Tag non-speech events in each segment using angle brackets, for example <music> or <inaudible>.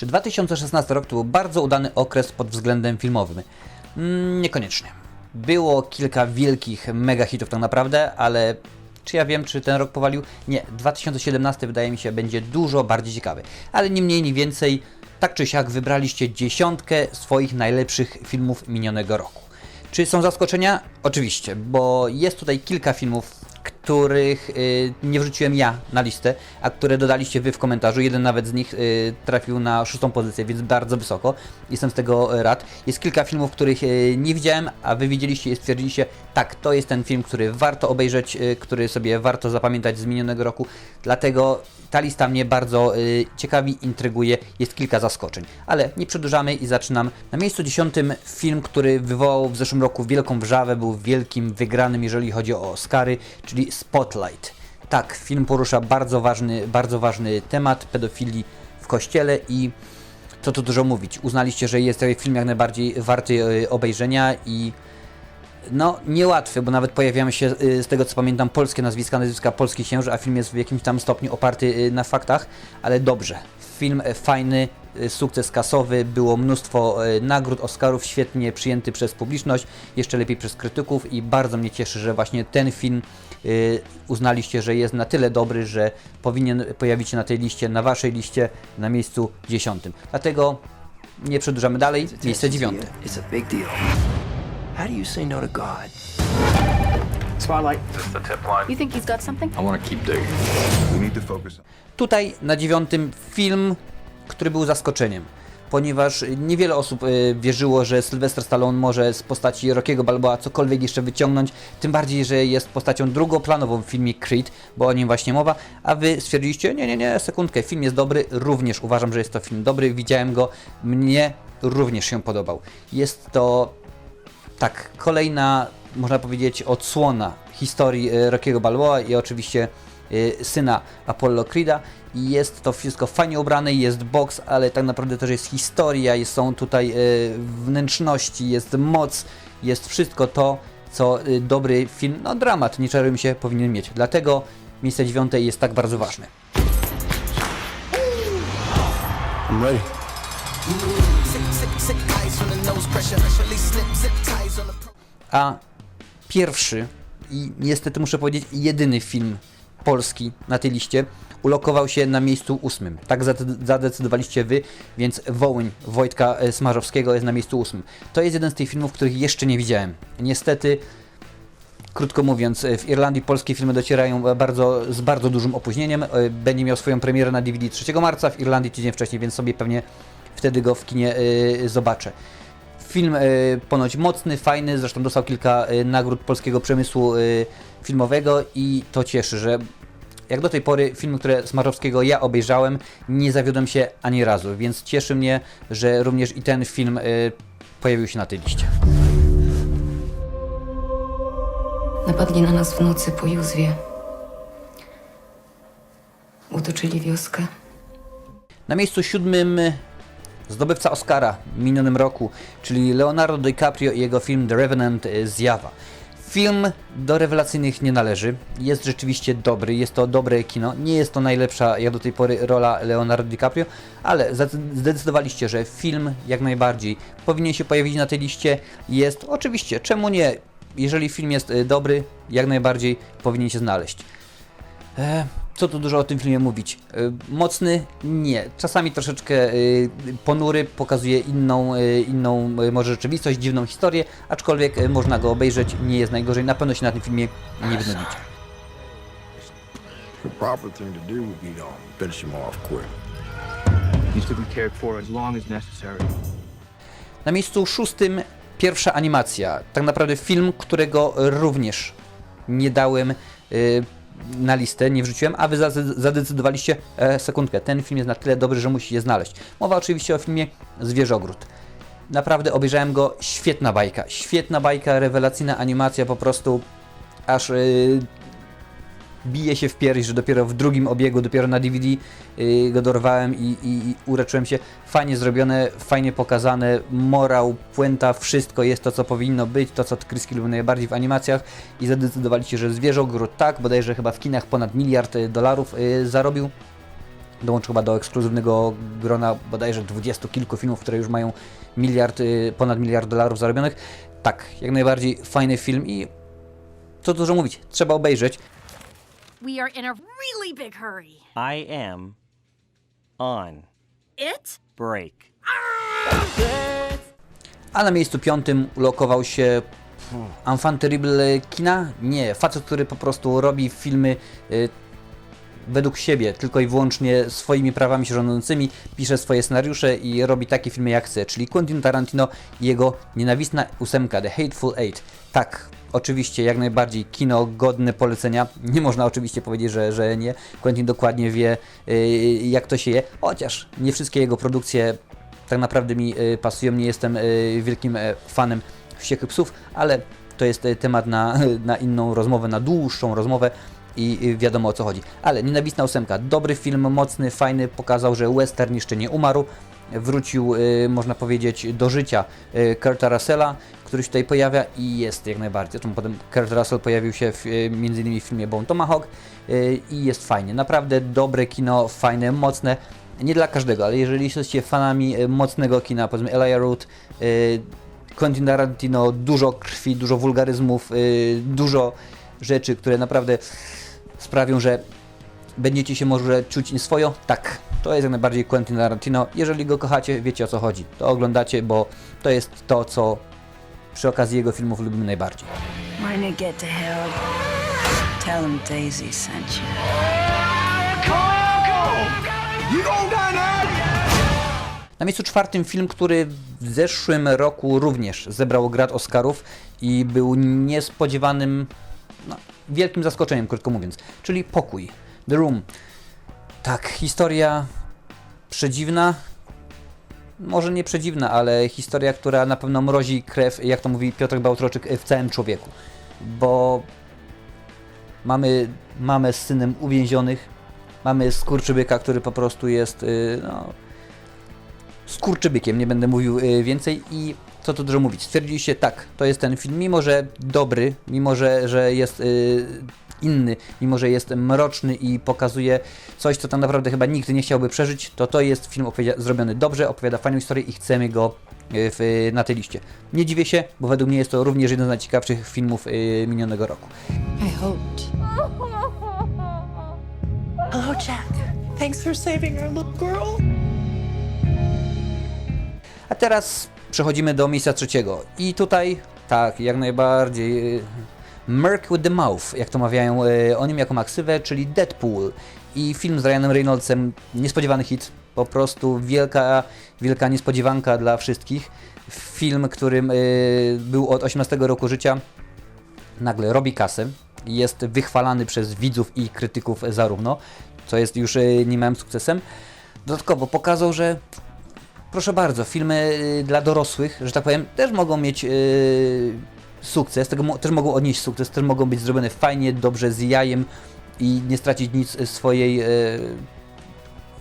Czy 2016 rok to był bardzo udany okres pod względem filmowym? Mm, niekoniecznie. Było kilka wielkich mega hitów tak naprawdę, ale czy ja wiem, czy ten rok powalił? Nie. 2017 wydaje mi się będzie dużo bardziej ciekawy. Ale nie mniej, nie więcej, tak czy siak wybraliście dziesiątkę swoich najlepszych filmów minionego roku. Czy są zaskoczenia? Oczywiście, bo jest tutaj kilka filmów, których y, nie wrzuciłem ja na listę, a które dodaliście wy w komentarzu. Jeden nawet z nich y, trafił na szóstą pozycję, więc bardzo wysoko. Jestem z tego rad. Jest kilka filmów, których y, nie widziałem, a wy widzieliście i stwierdziliście, tak, to jest ten film, który warto obejrzeć, y, który sobie warto zapamiętać z minionego roku. Dlatego ta lista mnie bardzo y, ciekawi, intryguje, jest kilka zaskoczeń. Ale nie przedłużamy i zaczynam. Na miejscu dziesiątym film, który wywołał w zeszłym roku wielką wrzawę, był wielkim wygranym, jeżeli chodzi o Oscary, czyli Spotlight. Tak, film porusza bardzo ważny, bardzo ważny temat pedofilii w kościele i co tu dużo mówić. Uznaliście, że jest to film jak najbardziej warty y, obejrzenia i no, niełatwy, bo nawet pojawiają się, y, z tego co pamiętam, polskie nazwiska, nazwiska polskich księży, a film jest w jakimś tam stopniu oparty y, na faktach, ale dobrze. Film e, fajny, y, sukces kasowy, było mnóstwo y, nagród, Oscarów, świetnie przyjęty przez publiczność, jeszcze lepiej przez krytyków i bardzo mnie cieszy, że właśnie ten film y, uznaliście, że jest na tyle dobry, że powinien pojawić się na tej liście, na waszej liście, na miejscu dziesiątym. Dlatego nie przedłużamy dalej, miejsce dziewiąte. How do you say no to God? Spotlight. Just the tip line. You think he's got something? I want to keep digging. We need to focus. Tutaj na dziewiątym film, który był zaskoczeniem, ponieważ niewiele osób y, wierzyło, że Sylvester Stallone może z postaci Rockiego Balboa cokolwiek jeszcze wyciągnąć, tym bardziej, że jest postacią drugoplanową w filmie Creed, bo o nim właśnie mowa, a wy stwierdziliście, nie, nie, nie, sekundkę, film jest dobry, również uważam, że jest to film dobry, widziałem go, mnie również się podobał. Jest to tak, kolejna, można powiedzieć, odsłona historii e, Rockiego Balboa i oczywiście e, syna Apollo Creeda. I jest to wszystko fajnie ubrane, jest boks, ale tak naprawdę też jest historia, jest, są tutaj e, wnętrzności, jest moc, jest wszystko to, co e, dobry film, no dramat, nie czarujmy się, powinien mieć. Dlatego miejsce dziewiąte jest tak bardzo ważne. I'm ready. A pierwszy i niestety muszę powiedzieć jedyny film polski na tej liście ulokował się na miejscu ósmym. Tak zade- zadecydowaliście wy, więc Wołyń Wojtka e, Smarzowskiego jest na miejscu ósmym. To jest jeden z tych filmów, których jeszcze nie widziałem. Niestety, krótko mówiąc, e, w Irlandii polskie filmy docierają e, bardzo, z bardzo dużym opóźnieniem. Będzie miał swoją premierę na DVD 3 marca, w Irlandii tydzień wcześniej, więc sobie pewnie wtedy go w kinie zobaczę. Film e, ponoć mocny, fajny, zresztą dostał kilka e, nagród polskiego przemysłu e, filmowego i to cieszy, że jak do tej pory filmy, które Smarzowskiego ja obejrzałem, nie zawiodłem się ani razu, więc cieszy mnie, że również i ten film pojawił się na tej liście. Napadli na nas w nocy po Józwie. Utoczyli wioskę. Na miejscu siódmym zdobywca Oscara w minionym roku, czyli Leonardo DiCaprio i jego film The Revenant e, Zjawa. Film do rewelacyjnych nie należy. Jest rzeczywiście dobry, jest to dobre kino. Nie jest to najlepsza jak do tej pory rola Leonardo DiCaprio, ale zdecydowaliście, że film jak najbardziej powinien się pojawić na tej liście. Jest oczywiście, czemu nie? Jeżeli film jest e, dobry, jak najbardziej powinien się znaleźć. E, co tu dużo o tym filmie mówić? E, mocny? Nie. Czasami troszeczkę e, ponury, pokazuje inną, e, inną może rzeczywistość, dziwną historię, aczkolwiek można go obejrzeć, nie jest najgorzej. Na pewno się na tym filmie nie wynudzicie. The proper thing to do would be to finish him off quick. He's to be cared for as long as necessary. Na miejscu szóstym pierwsza animacja. Tak naprawdę film, którego również nie dałem y, na listę, nie wrzuciłem, a wy za- zadecydowaliście, e, sekundkę, ten film jest na tyle dobry, że musi je znaleźć. Mowa oczywiście o filmie Zwierzogród. Naprawdę obejrzałem go, świetna bajka, świetna bajka, rewelacyjna animacja, po prostu aż y, bije się w pierś, że dopiero w drugim obiegu, dopiero na DVD y, go dorwałem i, i, i ureczyłem się. Fajnie zrobione, fajnie pokazane, morał, puenta, wszystko jest to, co powinno być, to, co Kryski lubią najbardziej w animacjach i zadecydowaliście, że Zwierzogród tak, bodajże chyba w kinach ponad miliard y, dolarów y, zarobił. dołączył chyba do ekskluzywnego grona bodajże dwudziestu kilku filmów, które już mają miliard, y, ponad miliard dolarów zarobionych. Tak, jak najbardziej fajny film i co dużo mówić, trzeba obejrzeć. We are in a really big hurry. I am on It? break. A na miejscu piątym ulokował się Enfant Terrible kina? Nie, facet, który po prostu robi filmy y, według siebie, tylko i wyłącznie swoimi prawami się rządzącymi, pisze swoje scenariusze i robi takie filmy jak chce, czyli Quentin Tarantino i jego nienawistna ósemka, The Hateful Eight. Tak, oczywiście, jak najbardziej kino godne polecenia. Nie można oczywiście powiedzieć, że, że nie. Quentin dokładnie wie, y, jak to się je, chociaż nie wszystkie jego produkcje tak naprawdę mi y, pasują. Nie jestem y, wielkim e, fanem wściekłych psów, ale to jest e, temat na, <laughs> na inną rozmowę, na dłuższą rozmowę i wiadomo o co chodzi. Ale Nienawistna ósemka, dobry film, mocny, fajny, pokazał, że western jeszcze nie umarł. Wrócił, można powiedzieć, do życia Kurta Russella, który się tutaj pojawia i jest jak najbardziej. Zresztą potem Kurt Russell pojawił się w, y, między innymi w filmie Bone Tomahawk y, i jest fajnie. Naprawdę dobre kino, fajne, mocne. Nie dla każdego, ale jeżeli jesteście fanami y, mocnego kina, powiedzmy Elijah Root, Quentin Tarantino, dużo krwi, dużo wulgaryzmów, dużo rzeczy, które naprawdę sprawią, że będziecie się może czuć nieswojo. Tak, to jest jak najbardziej Quentin Tarantino. Jeżeli go kochacie, wiecie o co chodzi. To oglądacie, bo to jest to, co przy okazji jego filmów lubimy najbardziej. When you get to hell, tell him Daisy sent you. Na miejscu czwartym film, który w zeszłym roku również zebrał grad Oscarów i był niespodziewanym, no, wielkim zaskoczeniem, krótko mówiąc, czyli Pokój, The Room. Tak, historia przedziwna, może nie przedziwna, ale historia, która na pewno mrozi krew, jak to mówi Piotr Bałtroczyk, w całym człowieku. Bo mamy mamę z synem uwięzionych, mamy skurczybyka, który po prostu jest, yy, no, skurczybykiem, nie będę mówił y, więcej i co tu dużo mówić. Stwierdziliście tak, to jest ten film, mimo że dobry, mimo że, że jest y, inny, mimo że jest mroczny i pokazuje coś, co tak naprawdę chyba nikt nie chciałby przeżyć, to to jest film zrobiony dobrze, opowiada fajną historię i chcemy go y, w, na tej liście. Nie dziwię się, bo według mnie jest to również jeden z najciekawszych filmów y, minionego roku. I hoped. Hello, Jack. Thanks for saving our little girl. A teraz przechodzimy do miejsca trzeciego. I tutaj, tak, jak najbardziej. y, Merc with the Mouth, jak to mawiają y, o nim jako maksywę, czyli Deadpool. I film z Ryanem Reynoldsem, niespodziewany hit, po prostu wielka, wielka niespodziewanka dla wszystkich. Film, którym y, był od 18 roku życia, nagle robi kasę, jest wychwalany przez widzów i krytyków zarówno, co jest już y, niemałym sukcesem. Dodatkowo pokazał, że proszę bardzo, filmy dla dorosłych, że tak powiem, też mogą mieć sukces, tego też mogą odnieść sukces, też mogą być zrobione fajnie, dobrze, z jajem i nie stracić nic y, swojej, y,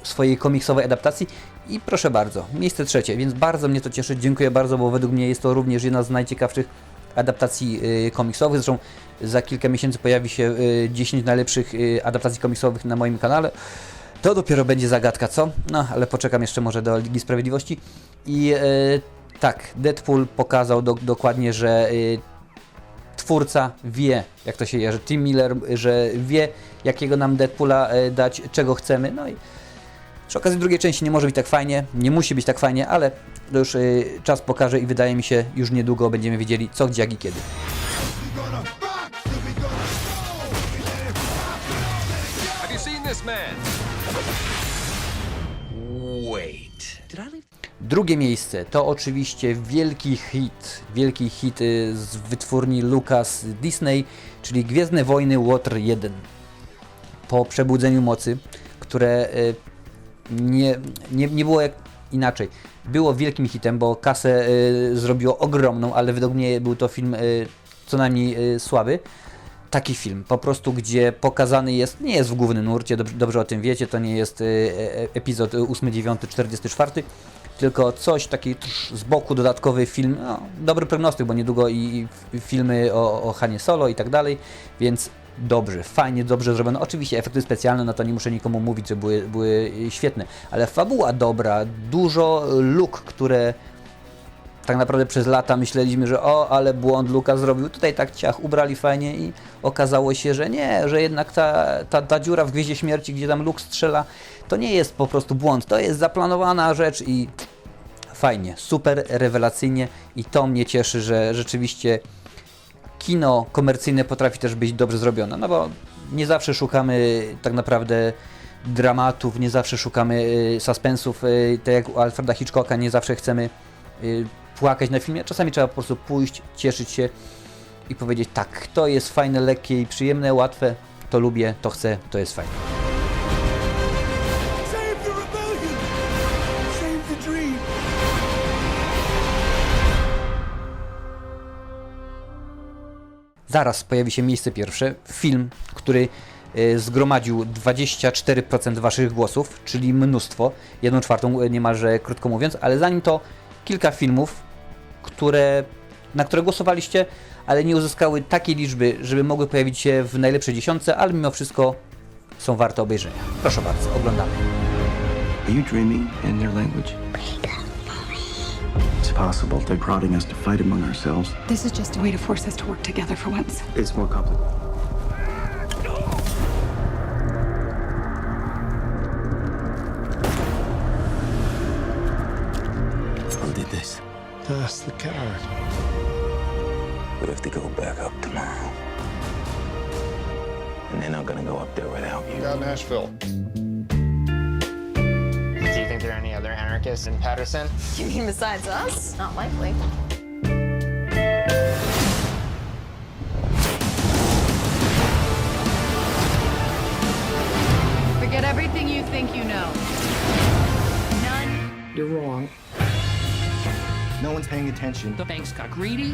swojej komiksowej adaptacji. I proszę bardzo, miejsce trzecie, więc bardzo mnie to cieszy, dziękuję bardzo, bo według mnie jest to również jedna z najciekawszych adaptacji y, komiksowych. Zresztą za kilka miesięcy pojawi się y, 10 najlepszych y, adaptacji komiksowych na moim kanale. To dopiero będzie zagadka, co? No, ale poczekam jeszcze może do Ligi Sprawiedliwości. I e, tak, Deadpool pokazał do, dokładnie, że e, twórca wie, jak to się je, że Tim Miller, że wie, jakiego nam Deadpoola e, dać, czego chcemy. No i przy okazji drugiej części nie może być tak fajnie, nie musi być tak fajnie, ale to już e, czas pokaże i wydaje mi się, już niedługo będziemy wiedzieli, co, gdzie, jak i kiedy. Wait. Did I? Drugie miejsce to oczywiście wielki hit, wielki hit y, z wytwórni Lucas Disney, czyli Gwiezdne Wojny Łotr 1. Po przebudzeniu mocy, które y, nie, nie, nie było jak inaczej. Było wielkim hitem, bo kasę y, zrobiło ogromną, ale według mnie był to film co najmniej słaby. Taki film, po prostu gdzie pokazany jest, nie jest w głównym nurcie, dobrze, dobrze o tym wiecie, to nie jest y, e- epizod 8, 9, 44, tylko coś taki z boku dodatkowy film, no, dobry prognostyk, bo niedługo i, i filmy o, o Hanie Solo i tak dalej, więc dobrze, fajnie, dobrze zrobione. Oczywiście efekty specjalne, no to nie muszę nikomu mówić, że były, były świetne, ale fabuła dobra, dużo luk, które tak naprawdę przez lata myśleliśmy, że o, ale błąd Luka zrobił. Tutaj tak ciach ubrali fajnie i okazało się, że nie, że jednak ta, ta, ta dziura w Gwieździe Śmierci, gdzie tam Luke strzela, to nie jest po prostu błąd, to jest zaplanowana rzecz i fajnie, super rewelacyjnie i to mnie cieszy, że rzeczywiście kino komercyjne potrafi też być dobrze zrobione, no bo nie zawsze szukamy tak naprawdę dramatów, nie zawsze szukamy y, suspensów, y, tak jak u Alfreda Hitchcocka, nie zawsze chcemy płakać na filmie. Czasami trzeba po prostu pójść, cieszyć się i powiedzieć tak, to jest fajne, lekkie i przyjemne, łatwe, to lubię, to chcę, to jest fajne. Zaraz pojawi się miejsce pierwsze, film, który e, zgromadził 24% waszych głosów, czyli mnóstwo, jedną czwartą e, niemalże krótko mówiąc, ale zanim to kilka filmów, które, na które głosowaliście, ale nie uzyskały takiej liczby, żeby mogły pojawić się w najlepszej dziesiątce, ale mimo wszystko są warte obejrzenia. Proszę bardzo, oglądamy. Are you dreaming in their language? It's possible they're prodding us to fight among ourselves. This is just a way to force us to work together for once. It's more complicated. That's the coward. We have to go back up tomorrow. And they're not gonna go up there without you. Got Nashville. Do you think there are any other anarchists in Patterson? You mean besides us? Not likely. Forget everything you think you know. None. You're wrong. No one's paying attention. The banks got greedy,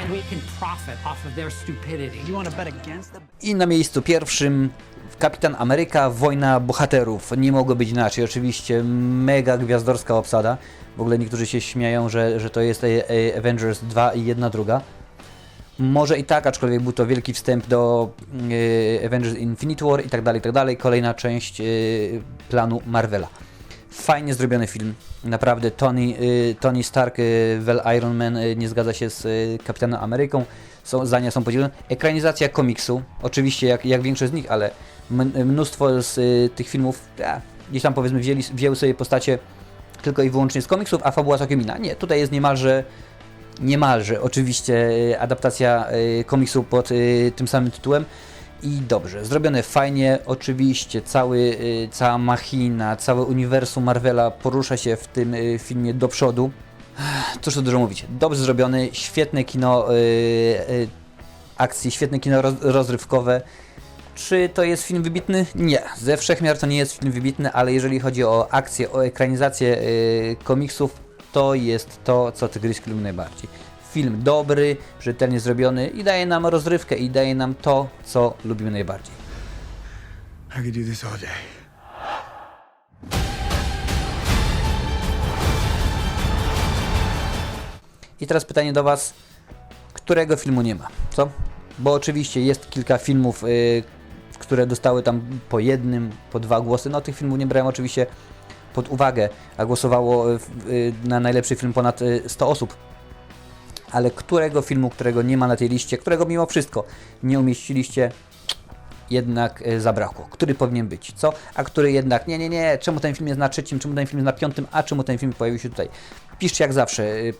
and we can profit off of their stupidity. You want to bet against them? I na miejscu pierwszym Kapitan Ameryka, Wojna Bohaterów. Nie mogło być inaczej. Oczywiście mega gwiazdorska obsada. W ogóle niektórzy się śmieją, że, że to jest e- e- Avengers 2 i jedna druga. Może i tak, aczkolwiek był to wielki wstęp do e, Avengers Infinity War i tak dalej, i tak dalej. Kolejna część planu Marvela. Fajnie zrobiony film. Naprawdę Tony, e, Tony Stark, e, Well Iron Man e, nie zgadza się z e, Kapitanem Ameryką. Są, zdania są podzielone. Ekranizacja komiksu, oczywiście jak, jak większość z nich, ale mnóstwo z e, tych filmów ja, gdzieś tam powiedzmy wzięli, wzięły sobie postacie tylko i wyłącznie z komiksów, a fabuła całkiem inna. Nie, tutaj jest niemalże niemalże oczywiście e, adaptacja e, komiksu pod e, tym samym tytułem i dobrze, zrobione fajnie, oczywiście cały, e, cała machina, całe uniwersum Marvela porusza się w tym e, filmie do przodu. Cóż tu dużo mówić, dobrze zrobiony, świetne kino e, akcji, świetne kino roz, rozrywkowe. Czy to jest film wybitny? Nie. Ze wszechmiar to nie jest film wybitny, ale jeżeli chodzi o akcję, o ekranizację e, komiksów, to jest to, co Tygryski lubi najbardziej. Film dobry, rzetelnie zrobiony i daje nam rozrywkę i daje nam to, co lubimy najbardziej. I could do this all day. I teraz pytanie do Was, którego filmu nie ma? Co? Bo oczywiście jest kilka filmów, y, które dostały tam po jednym, po dwa głosy. No tych filmów nie brałem oczywiście pod uwagę, a głosowało y, y, na najlepszy film ponad y, 100 osób. Ale którego filmu, którego nie ma na tej liście, którego mimo wszystko nie umieściliście, jednak y, zabrakło. Który powinien być, co? A który jednak, nie, nie, nie, czemu ten film jest na trzecim, czemu ten film jest na piątym, a czemu ten film pojawił się tutaj? Piszcie jak zawsze y,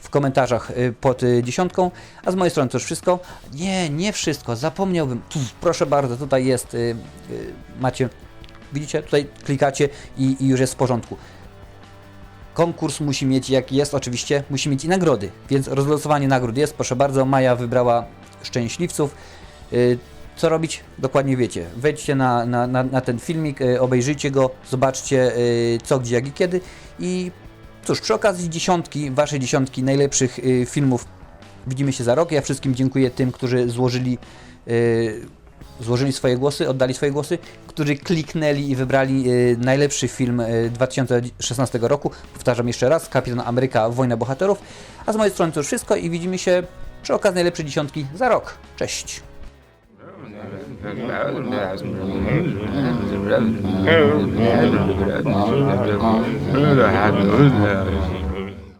w komentarzach y, pod dziesiątką, a z mojej strony to już wszystko. Nie, nie wszystko, zapomniałbym. Proszę bardzo, tutaj jest, macie, widzicie, tutaj klikacie i, i już jest w porządku. Konkurs musi mieć, jak jest oczywiście, musi mieć i nagrody, więc rozlosowanie nagród jest, proszę bardzo, Maja wybrała szczęśliwców. Y, Co robić? Dokładnie wiecie. Wejdźcie na, na, na, na ten filmik, y, obejrzyjcie go, zobaczcie y, co, gdzie, jak i kiedy i cóż, przy okazji dziesiątki, waszej dziesiątki najlepszych filmów widzimy się za rok. Ja wszystkim dziękuję tym, którzy złożyli złożyli swoje głosy, oddali swoje głosy, którzy kliknęli i wybrali y, najlepszy film y, 2016 roku. Powtarzam jeszcze raz, Kapitan Ameryka, Wojna Bohaterów. A z mojej strony to już wszystko i widzimy się przy okazji najlepszej dziesiątki za rok. Cześć!